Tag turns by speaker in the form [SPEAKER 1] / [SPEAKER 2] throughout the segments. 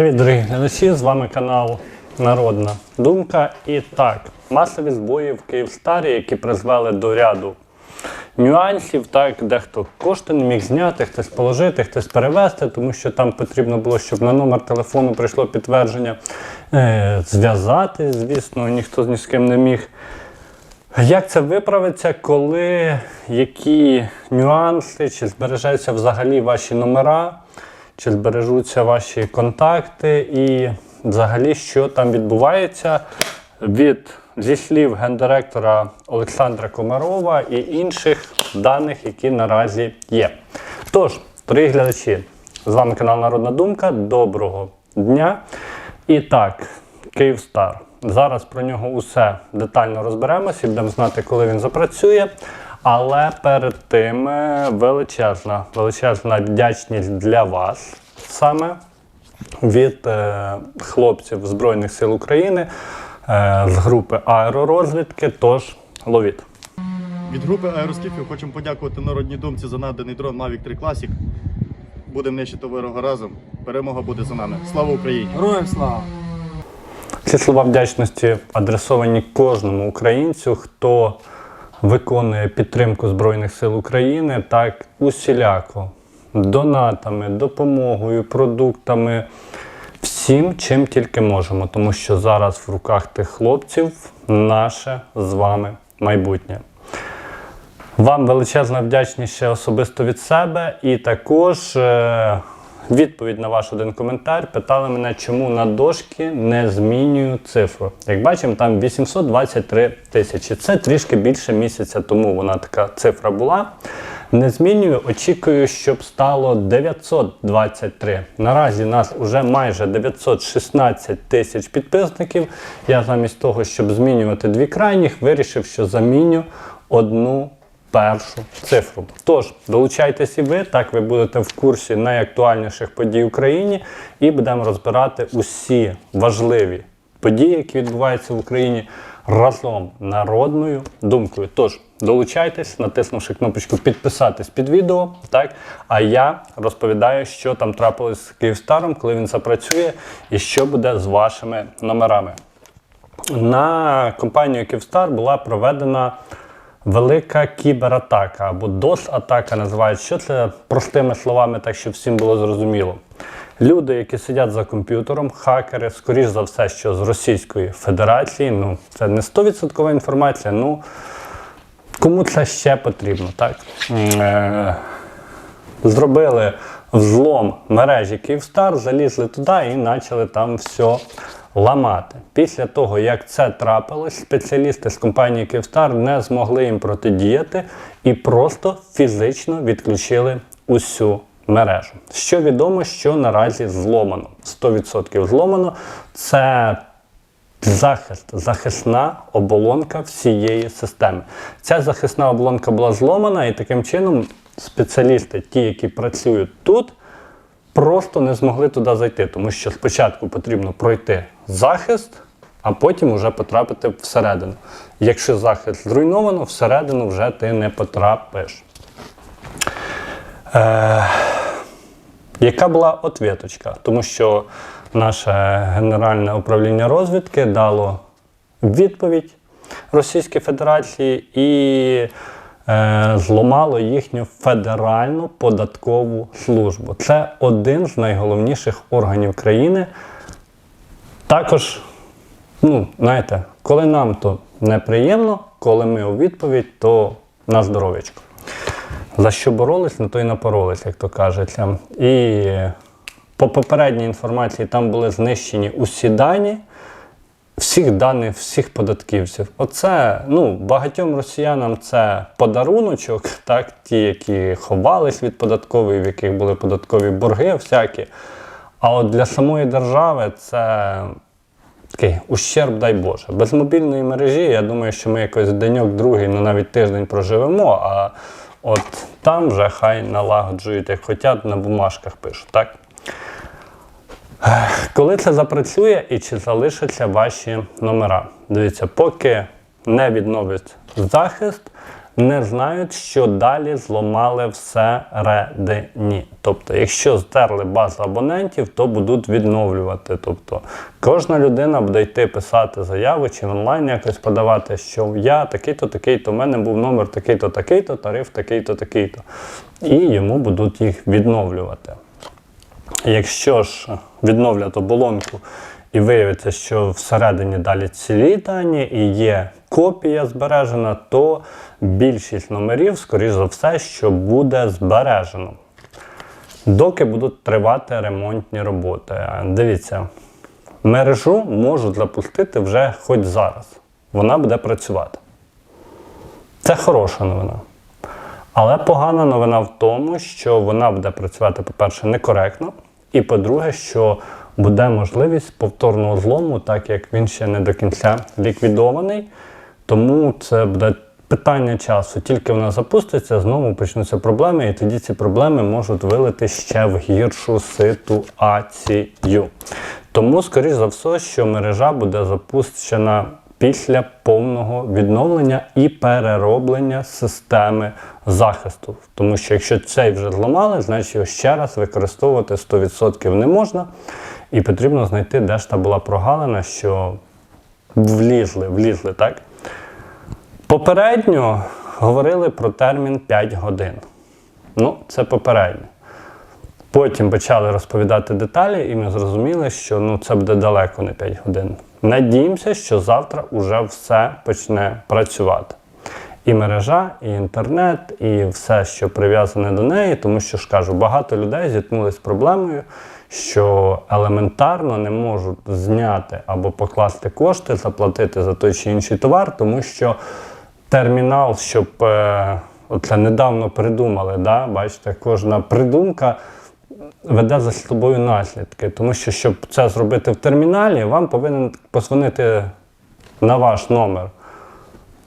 [SPEAKER 1] Привіт, дорогі глядачі! З вами канал Народна Думка. І так, масові збої в Київстарі, які призвели до ряду нюансів. Так, дехто кошти не міг зняти, хтось положити, хтось перевести, тому що там потрібно було, щоб на номер телефону прийшло підтвердження. Е, зв'язати, звісно, ніхто ні з ким не міг. Як це виправиться, коли які нюанси, чи збережеться взагалі ваші номера, чи збережуться ваші контакти, і взагалі що там відбувається від зі слів гендиректора Олександра Комарова і інших даних, які наразі є. Тож, дорогі глядачі, з вами канал Народна Думка. Доброго дня. І так, Київстар. Зараз про нього усе детально розберемося і будемо знати, коли він запрацює. Але перед тим е, величезна, величезна вдячність для вас саме від е, хлопців Збройних сил України е, з групи аеророзвідки. Тож ловіть.
[SPEAKER 2] Від групи аероскіфів хочемо подякувати народній думці за наданий дрон Mavic 3 Classic. Будемо нищити ворога разом. Перемога буде за нами. Слава Україні!
[SPEAKER 3] Героям слава!
[SPEAKER 1] Ці слова вдячності адресовані кожному українцю, хто виконує підтримку Збройних сил України так усіляко донатами, допомогою, продуктами, всім, чим тільки можемо, тому що зараз в руках тих хлопців наше з вами майбутнє. Вам величезна вдячність ще особисто від себе. І також е, відповідь на ваш один коментар. Питали мене, чому на дошки не змінюю цифру. Як бачимо, там 823 тисячі. Це трішки більше місяця тому вона така цифра була. Не змінюю, очікую, щоб стало 923. Наразі нас вже майже 916 тисяч підписників. Я замість того, щоб змінювати дві крайніх, вирішив, що заміню одну першу цифру. Тож, долучайтесь і ви, так ви будете в курсі найактуальніших подій в Україні і будемо розбирати усі важливі події, які відбуваються в Україні разом народною думкою. Тож, долучайтесь, натиснувши кнопочку підписатись під відео. Так? А я розповідаю, що там трапилось з Київстаром, коли він запрацює, і що буде з вашими номерами. На компанію Київстар була проведена велика кібератака або DOS-атака називають. Що це простими словами, так щоб всім було зрозуміло. Люди, які сидять за комп'ютером, хакери, скоріш за все, що з Російської Федерації, ну це не 100% інформація, ну кому це ще потрібно, так? Е, зробили взлом мережі Київстар, залізли туди і почали там все ламати. Після того, як це трапилось, спеціалісти з компанії Київстар не змогли їм протидіяти і просто фізично відключили усю мережу. Що відомо, що наразі зломано. 100% зломано. Це захист, захисна оболонка всієї системи. Ця захисна оболонка була зломана, і таким чином спеціалісти, ті, які працюють тут, просто не змогли туди зайти, тому що спочатку потрібно пройти захист, а потім вже потрапити всередину. Якщо захист зруйновано, всередину вже ти не потрапиш. Е, яка була ответочка? Тому що наше Генеральне управління розвідки дало відповідь Російській Федерації і е, зламало їхню федеральну податкову службу. Це один з найголовніших органів країни. Також, ну, знаєте, коли нам то неприємно, коли ми у відповідь, то на здоров'ячко. За що боролись, на то й напоролись, як то кажеться. І по попередній інформації там були знищені усі дані, всіх даних, всіх податківців. Оце ну, багатьом росіянам це подаруночок, так, ті, які ховались від податкової, в яких були податкові борги всякі. А от для самої держави це такий ущерб, дай Боже. Без мобільної мережі, я думаю, що ми якось деньок, другий, ну навіть тиждень проживемо, а от там вже хай налагоджують, як хочуть, на бумажках пишуть, так? Коли це запрацює і чи залишаться ваші номера? Дивіться, поки не відновить захист, не знають, що далі зламали всередині. Тобто, якщо здерли базу абонентів, то будуть відновлювати. Тобто, кожна людина буде йти писати заяву чи онлайн якось подавати, що я такий-то, такий-то, в мене був номер такий-то, такий-то, тариф такий-то, такий-то. І йому будуть їх відновлювати. Якщо ж відновлять оболонку і виявиться, що всередині далі цілі дані і є копія збережена, то більшість номерів, скоріш за все, що буде збережено. Доки будуть тривати ремонтні роботи. Дивіться, мережу можуть запустити вже хоч зараз. Вона буде працювати. Це хороша новина. Але погана новина в тому, що вона буде працювати, по-перше, некоректно, і по-друге, що буде можливість повторного злому, так як він ще не до кінця ліквідований. Тому це буде питання часу. Тільки вона запуститься, знову почнуться проблеми, і тоді ці проблеми можуть вилити ще в гіршу ситуацію. Тому, скоріш за все, що мережа буде запущена після повного відновлення і перероблення системи захисту. Тому що якщо цей вже зламали, значить його ще раз використовувати 100% не можна. І потрібно знайти, де ж та була прогалина, що влізли, влізли, так? Попередньо говорили про термін 5 годин. Ну, це попередньо. Потім почали розповідати деталі, і ми зрозуміли, що ну, це буде далеко не 5 годин. Надіємося, що завтра вже все почне працювати. І мережа, і інтернет, і все, що прив'язане до неї, тому що ж кажу, багато людей зіткнулися з проблемою, що елементарно не можуть зняти або покласти кошти, заплатити за той чи інший товар, тому що термінал, щоб е, оце недавно придумали, да? бачите, кожна придумка веде за собою наслідки. Тому що, щоб це зробити в терміналі, вам повинен позвонити на ваш номер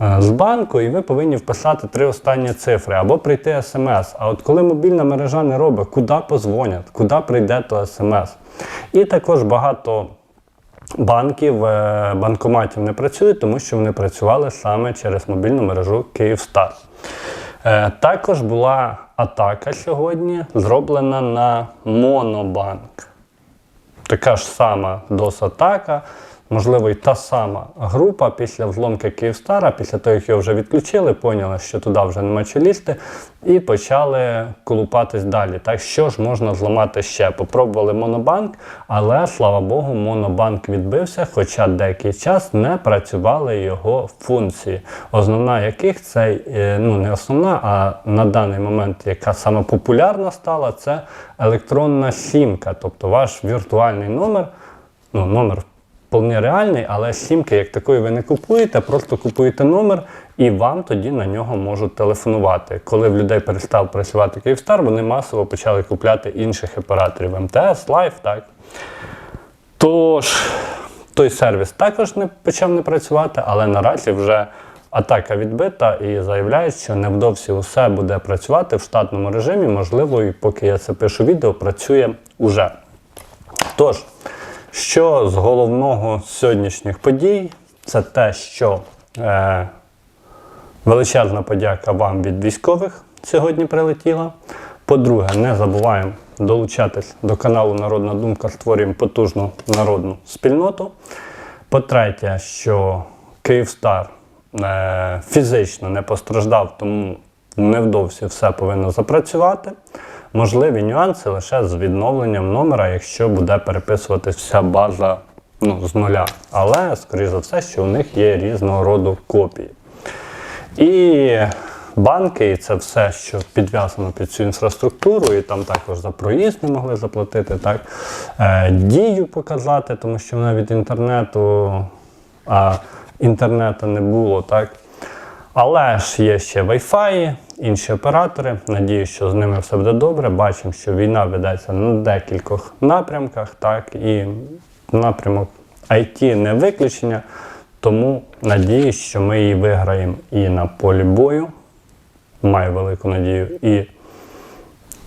[SPEAKER 1] е, з банку, і ви повинні вписати три останні цифри або прийти смс. А от коли мобільна мережа не робить, куди позвонять, куди прийде то смс. І також багато банків, е, банкоматів не працюють, тому що вони працювали саме через мобільну мережу Київстар. Е, Також була атака сьогодні, зроблена на Монобанк. Така ж сама DOS-атака, можливо, і та сама група після взломки Київстара, після того, як його вже відключили, поняли, що туди вже нема чого лізти, і почали колупатись далі. Так, що ж можна зламати ще? Попробували Монобанк, але слава Богу, Монобанк відбився, хоча деякий час не працювали його функції. Основна яких це е, ну не основна, а на даний момент, яка саме популярна стала, це електронна сімка, тобто ваш віртуальний номер, ну номер вполне реальний, але сімки як такої ви не купуєте, просто купуєте номер і вам тоді на нього можуть телефонувати. Коли в людей перестав працювати Київстар, вони масово почали купляти інших операторів МТС, Лайф, так. Тож, той сервіс також не почав не працювати, але наразі вже атака відбита і заявляють, що невдовзі усе буде працювати в штатному режимі. Можливо, і поки я це пишу відео, працює уже. Тож, що з головного сьогоднішніх подій, це те, що е, величезна подяка вам від військових сьогодні прилетіла. По-друге, не забуваємо долучатись до каналу Народна Думка, створюємо потужну народну спільноту. По-третє, що Київстар е, фізично не постраждав, тому невдовзі все повинно запрацювати. Можливі нюанси лише з відновленням номера, якщо буде переписуватись вся база ну, з нуля. Але, скоріш за все, що у них є різного роду копії. І банки, і це все, що підв'язано під цю інфраструктуру, і там також за проїзд не могли заплатити, так? Е, дію показати, тому що вона від інтернету, а інтернету не було, так? Але ж є ще Wi-Fi, інші оператори. Надію, що з ними все буде добре. Бачимо, що війна ведеться на декількох напрямках, так, і напрямок IT не виключення. Тому надію, що ми її виграємо і на полі бою. Маю велику надію, і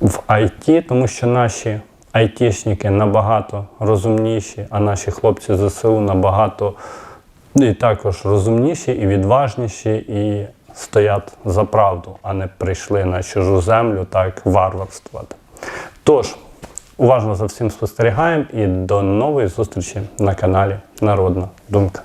[SPEAKER 1] в IT, тому що наші айтішники набагато розумніші, а наші хлопці ЗСУ набагато і також розумніші і відважніші, і стоять за правду, а не прийшли на чужу землю так варварствувати. Тож, уважно за всім спостерігаємо і до нової зустрічі на каналі Народна Думка.